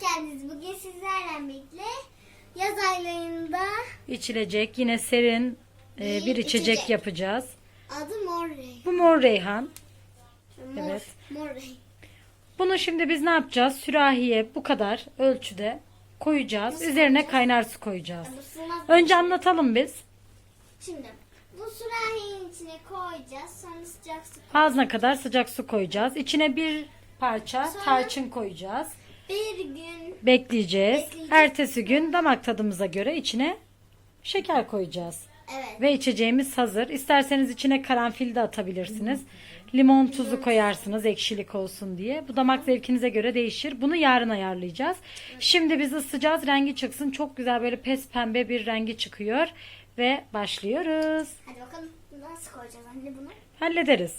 geldiniz. Bugün sizlerle birlikte yaz aylarında İçilecek yine serin e, Bir içecek, içecek. yapacağız. adı mor renk. Bu mor reyhan. Mor, Evet. mor renk. Bunu şimdi biz ne yapacağız? Sürahiye bu kadar ölçüde koyacağız. Nasıl Üzerine koyacağız? kaynar su koyacağız. Sığmaz. Önce anlatalım biz. Şimdi bu sürahinin içine koyacağız. Sonra sıcak su Ağzına kadar sıcak su koyacağız. İçine bir parça Sonra- tarçın koyacağız. Bir gün Bekleyeceğiz. Bekleyeceğiz. Ertesi gün damak tadımıza göre içine şeker koyacağız. evet. Ve içeceğimiz hazır. İsterseniz içine karanfil de atabilirsiniz. Limon tuzu koyarsınız ekşilik olsun diye. Bu damak zevkinize göre değişir. Bunu yarın ayarlayacağız. Şimdi biz ısıtacağız. Rengi çıksın. Çok güzel böyle pes pembe bir rengi çıkıyor. Ve başlıyoruz. Hadi bakalım nasıl koyacağız anne bunu? Hallederiz.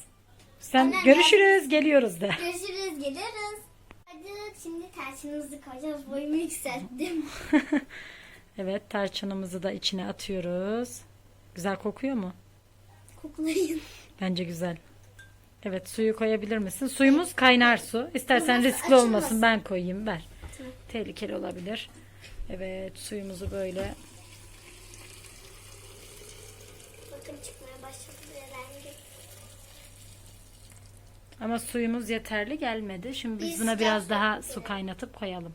Sen Anne, görüşürüz. Geliyoruz de. Görüşürüz geliyoruz. Hadi şimdi tarçınımızı koyacağız. Boyumu yükselttim. Evet tarçınımızı da içine atıyoruz. Güzel kokuyor mu? Koklayın. Bence güzel. Evet suyu koyabilir misin? Suyumuz kaynar su. İstersen Olmaz, riskli olmasın açılmasın. ben koyayım ver. Tamam. Tehlikeli olabilir. Evet suyumuzu böyle Bakın çıkmaya başladı rengi. Ama suyumuz yeterli gelmedi. Şimdi biz Biz buna biraz daha su kaynatıp koyalım.